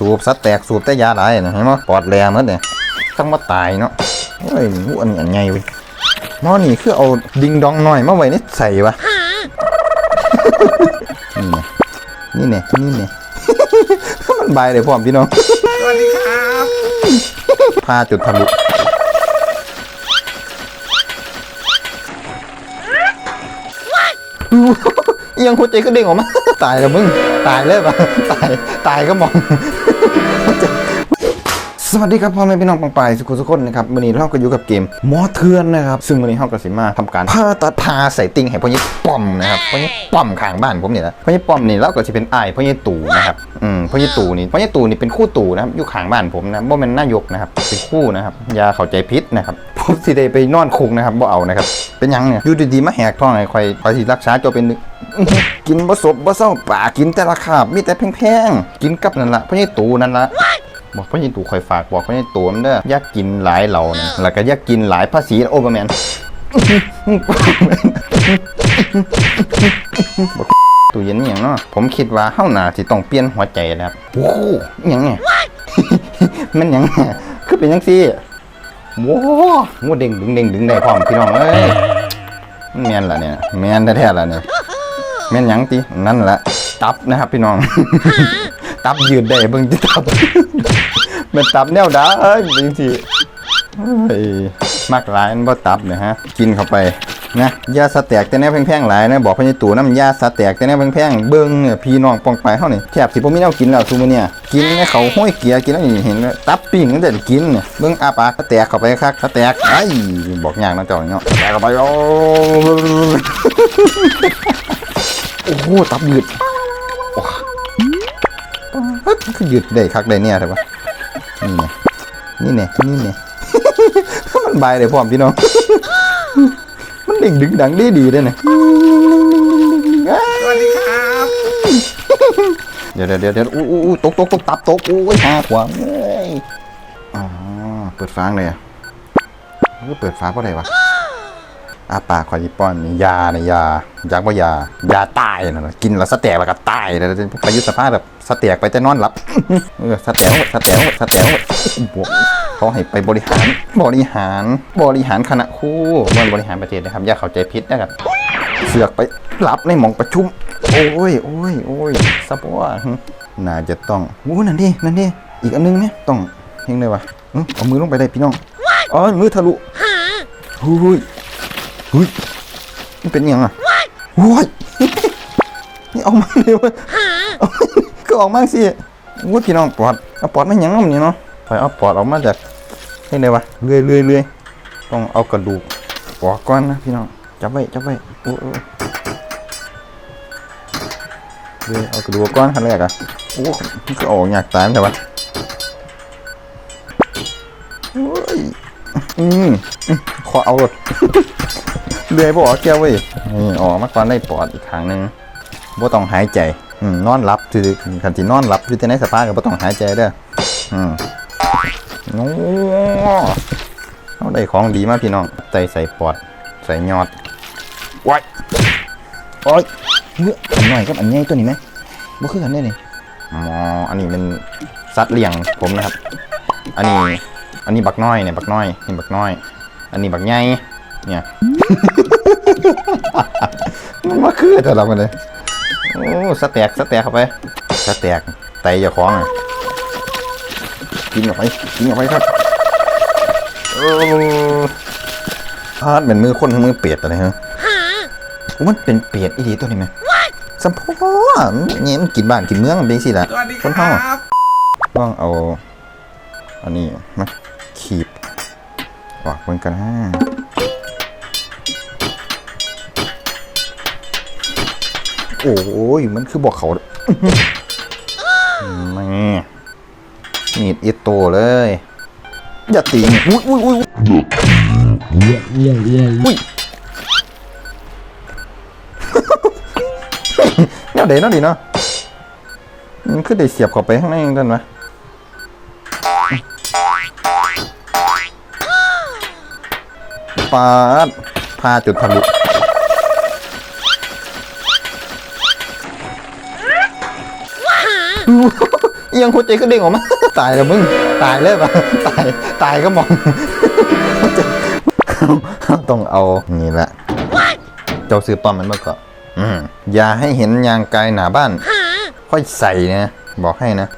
สูบสัดแตกสูบแต่ยาหลายนะเห็นมั้ปอดแหลมหมดเนี่ยต้องมาตายเนาะโอ้ยหูอันนี้อันไงเว้ยหมอนี่คือเอาดิงดองหน่อยมาไว้ในใส่วะนี่ไงนี่ไงนี่ไงมันบายเลยพร้อมพี่น้องสวัสดีครับพาจุดทะลุอู้เอียงหัวใจก็เด้งออกมา ตายแล้วมึง ตายเลยปะตาย ตายก็มอง สวัสดีครับพ่อแม่พี่น้องปังปายสุขุสุขคนนะครับวันนี้เราก็อยู่กับเกมหมอเทือนนะครับ ซึ่งวันนี้เราก็สิมาทำการผ่าตัดพาใส่ติ่งให้พ่อยี่ป้อมนะครับพ่อยี่ป้อมข้างบ้านผมเนี่ยนะพ่อยี่ป้อมนี่เราก็จะเป็นอ้ายพ่อยี่ตู่นะครับอืมพ่อยี่ตู่นี่พ่อยี่ตู่นี่เป็นคู่ตู่นะครับอยู่ข้างบ้านผมนะบ่แม่นนายกนะครับเป็นคู่นะครับอยาเข้าใจพิษนะครับผมสิได้ไปนอนคุกนะครับบ่เอานะครับเป็นหยังเนี่ยอยู่ดีๆมาแหกท้องให้คอยคอยสิรักษาเจ้าเป็นอื้อหือกินบ่สบบ่เศร้าป่ากินแต่ละคาบมีแต่แพงๆกินกับนั่นละพ่อยี่ตู่นั่นละ บอกพ่อยินตู่คอยฝากบอกพ่อยินตู่มันเด้ออยากกินหลายเหล่านะแล้วก็อยากกินหลายภาษีโอเปอร์แมนบอกตู้เย็นอหย่างเนาะผมคิดว่าเฮาน่าสิต้องเปลี่ยนหัวใจนะครับโอ้โหอหย่างเนี่ยมันหยังเนี่ยคือเป็นจังซี่โว้โหเด้งดึงเด้งดึงได้พร้อมพี่น้องเอ้ยมันแม่นล่ะเนี่ยแม่นแท้ๆล่ะเนี่ยแม่นหยังตินั่นล่ะตับนะครับพี่น้อง ตับยืดได้เบิ่งที่ตับ มันตับแนวดาเอ้ยจริงสิมากหลายมันบ่ตับเนี่ยฮะ กินเข้าไปนะยาสแตกแต่แนวแพงๆหลายนะบอกพญตู่น้ำยาสแตกแต่แนวแพงๆเบิ่งเนี่ยพี่น้องปองไปเฮานี่แทบสิบ่มีแนวกินแล้วซุมื้อเนี่ยกินให้เขาห้อยเกียกินแล้วเห็นตับปิ้งตั้งแต่กินเนี่ยเบิ่งอาปากสแตกเข้าไปคักสแตกไอ้บอกยากนะเจ้าเนาะแตกเข้าไปโอ้โอ้โหตับยืดเฮ้ยคือหยุดได้คักได้เนี่ยใช่ปะ นี่ไงนี่ไงนี่ไงมันบายเลยพร้อมพี่น้อง มันเด้งดึงดังดีดีเลยเนี่ยสวัสดีครับเดี๋ยวเดี๋ยวเดี๋ยวเดี๋ยวอู้อู้อู้ตกตกตกตับตกโอ้ยหาขวางเอ้ยอ๋อเปิดฟ้างเลยอะเออเปิดฟ้าเพราะอะไรวะ อาปากคอยยิป้อนยาเนี่ยยาอยากว่ายายาตายนะนะกินแล้วสแตกแล้วก็ตายแล้วประยุทธ์สภาพแบบสแตกไปแต่นอนหลับเออสแตกสแตกสแตกบวกเขาให้ไปบริหารบริหารบริหารคณะครู่บริหารประเทศนะครับอย่าเข้าใจผิดนะครับเสือกไปรับในหมองประชุม โอ้ยโอ้ยโอ้ยซับว่าหน่าจะต้องโอ้นั่นดินั่นดิอีกอันนึงไหมต้องเฮงเลยวะเอามือลงไปได้พี่น้องอ๋อมือทะลุหุย หุยมันเป็นยังอะโอ้ยนี่ออกมาเลยวะเอาก็ออกมาสิโอ้ยพี่น้องปอดเอาปอดไม่ยังมันนี่เนาะไปเอาปอดออกมาจากเฮงเลยวะเลื่อยเลื่อยเลื่อยต้องเอากระดูกปอกก่อนนะพี่น้องจับไว้จับไว้โอ้ยโอ้ยเลยเอากระดูกก้อนขั้นแรกอะโอ้มันก็ออกอยากตายมันแต่ว่าโอ้ยอืมอืมขอเอารถ เลื่อยบ่ออกแก้วเว้ยนี่ออกมาก่อนได้ปอดอีกครั้งหนึงบ่ต้องหายใจอืมนอนหลับคือคันที่นอนหลับอยู่แต่ในสภาพก็บ่ต้องหายใจเด้ออืมโอ้เอาได้ของดีมากพี่น้องใส่ใส่ปอดใส่ยอดว้โอ้ยเฮ้อหน่อยกับอันใหญ่ตัวนี้ไหมบ่คือกันได้นี่อ๋ออันนี้เป็นสัตว์เลี้ยงผมนะครับ อันนี้ อันนี้บักน้อยเนี่ยบักน้อยนี่บักน้อย อันนี้บักใหญ่เนี่ย มันมาคือแต่เรากันเลยโอ้สแต็กสแต็กเข้าไปสแต็กไตอย่าคล้องอะกินออกไปกินออกไปครับโอ้พาดเป็นมือคนทั้งมือเปียดอะไรฮะมันเป็นเปียดอีดีตัวนี้ไหมสัมพอเนี่ยมันกินบ้านกินเมืองมันเป็นสิละสวัสดีคนครัเฮาบต้องเอาอันนี้มาขีบออกเหมือนกันฮะ โอ้ยมันคือบอกเขาแม่มีดอิโตเลย อย่าตีอุ้ยอุ้ยอุ้ยอุ้ยแนวเดเนะดีเนาะมันคือได้เสียบเข้าไปข้างในกันวะปาดพาจุดทะลุ ยังหัวใจก็เด้งออกมา ตายแล้วมึง ตายเลยปะตาย ตายก็มองหัวใจต้องเอานี่แหละ เจ้าซื้อป้อมมันมาก่อนอืมอย่าให้เห็นยางกายหนาบ้าน ค่อยใส่นะบอกให้นะ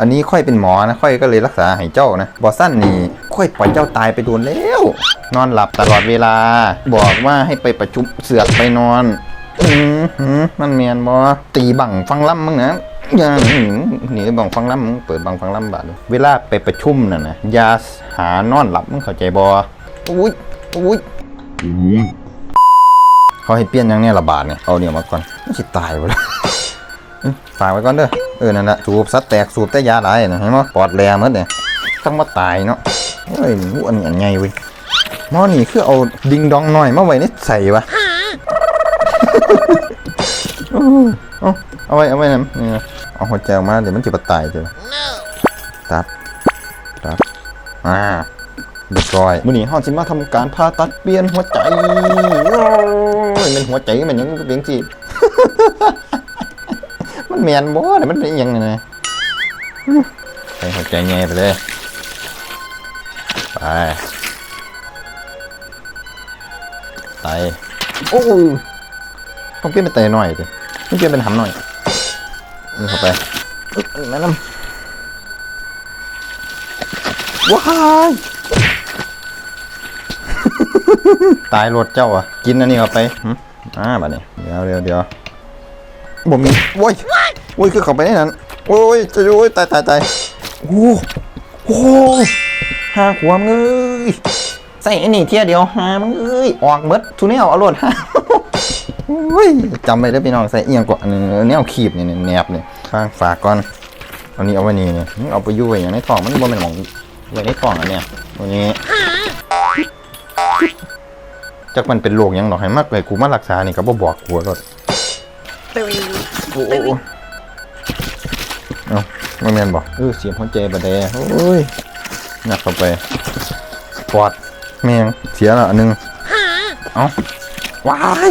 อันนี้ค่อยเป็นหมอนะ ค่อยก็เลยรักษาให้เจ้านะบอสั้นนี่ ค่อยปล่อยเจ้าตายไปโดนแล้ว นอนหลับตลอดเวลา บอกว่าให้ไปประชุมเสือกไปนอน อืมหืมมันเมียนบอตีบังฟังล่ำมึงนะอ ย่าหนีหนีบังฟังล่ำมึงเปิดบังฟังล่ำบาดดูเวลาไปประชุมน่ะนะอย่าหานอนหลับมึงเข้าใจบออุ้ยอุ้ยเขาให้เปลี่ยนอยังเนี้ยระบาดเนี่ยเอาเนี่ยมาก่อนไม่สิตายไปแล้วฝากไว้ก่อนเด้อเออนั่นแหละสูบซัดแตกสูบแต่ยาหลายนะเห็นมั้ยปอดแหลมหมดเนี่ยต้องมาตายเนาะเฮ้ยหูอันนี้อันไงเว้ยหมอนี่คือเอาดิงดองหน่อยมาไว้ในใส่วะ เอาไว้เอาไว้นะนี่นะเอาหัวใจออกมาเดี๋ยวมันจะมาตายเจ้ะตัดตัดอ่าเรียบร้อยมื้อนี้เฮาสิมาทำการผ่าตัดเปลี่ยนหัวใจโอ้ยเป็นหัวใจมันยังเป็นสิมันแมนบ่เนี่ยมันเป็นยังไงนะใส่หัวใจแง่ไปเลยไปไตโอ้ต้องเปลี่ยนเป็นไตหน่อยดิต้องเปลี่ยนเป็นหำหน่อย นี่เข้าไปอึ๊บแนะนำว้ายตายรถเจ้าอะ กินอันนี้เข้าไปหึอ่าบัดนี้เดี๋ยวเดี๋ยวเดี๋ยวบ่มีโว้ยโว้ยคือเข้าไปในนั้นโอ้ยจะโอ้ยตายตายตายโอ้โหหาขวามเอ้ยใส่อันนี้เที่ยเดียวหามึงเอ้ยออกเบิดทุเนลเอารถฮะโอ้ยจำไปได้อพี่น้องใส่เอียงกว่าอันนี้แนวขีบนี่นี่แนบนี่ข้างฝากก่อนเอานี้เอาไว้นี่นี่มึงเอาไปอยู่ไว้อย่างในท้องมันบ่แม่นหมองไว้ในท้องอันเนี้ยตัวนี้จักมันเป็นโรคหยังดอกให้มากเลยกูมารักษานี่ก็บ่บอกกูรถโอ้โหเอาไม่แมนบอกเออเสียงหัวใจบะแดโอ้ยหนักเข้าไปปอดแมงเสียแล้วอันหนึงเอาว้าย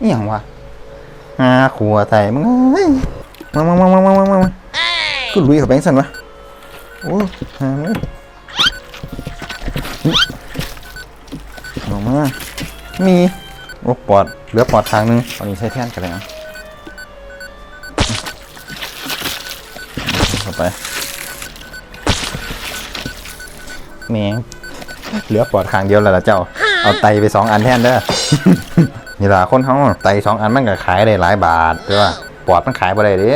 นี่ยังวะหาขัวใส่มึงมามามามามามามาคือลุยกัาแบงสันวะโอ้หามึงออกมามีโอ้ปอดเหลือปอดทางนึงตอนนี้ใช้แท่นกันเลยนะเข้าไปแหมเหลือปอดข้างเดียวแล้วล่ะเจ้า เอาไตไปสองอันแทนเด้อ นี่ล่ะคนเขาไตสองอันมันก็ขายได้หลายบาทใช่ป่ะปอดมันขายบ่ได้เด้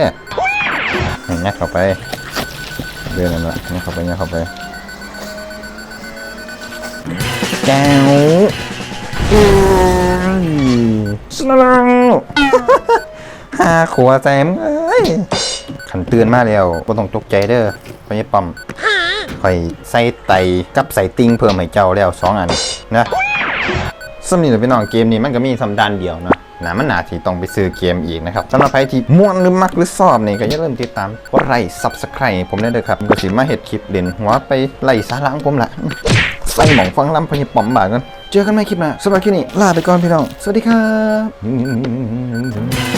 นี่งัดเข้าไปเดินนั่นแหละงัดเข้าไปงัดเข้าไปแก้วอุ้ยสนาลังหาขัวใจมึงเอ้ยขันเตือนมาแล้วก็ต้องตกใจเด้อพญปั๊มข่อยใส่ไตกับใส่ติงเพิ่มให้เจ้าแล้วสองอันนะ สำหรับพี่น้องเกมนี้มันก็มีสำดานเดียวนะนะมันหนาที่ต้องไปซื้อเกมอีกนะครับสำหรับใครที่ม่วนหรือมักหรือชอบนี่ก็อย่าลืมติดตามกดไลค์ Subscribe ผมได้เลยครับก็สิมาเห็ดคลิปเด่นหัวไปไล่สาระของผมละใส่หมองฟังลำพญปอมบากันเจอกันใหม่คลิปหน้าสำหรับคลิปนี้ลาไปก่อนพี่น้อง สวัสดีครับ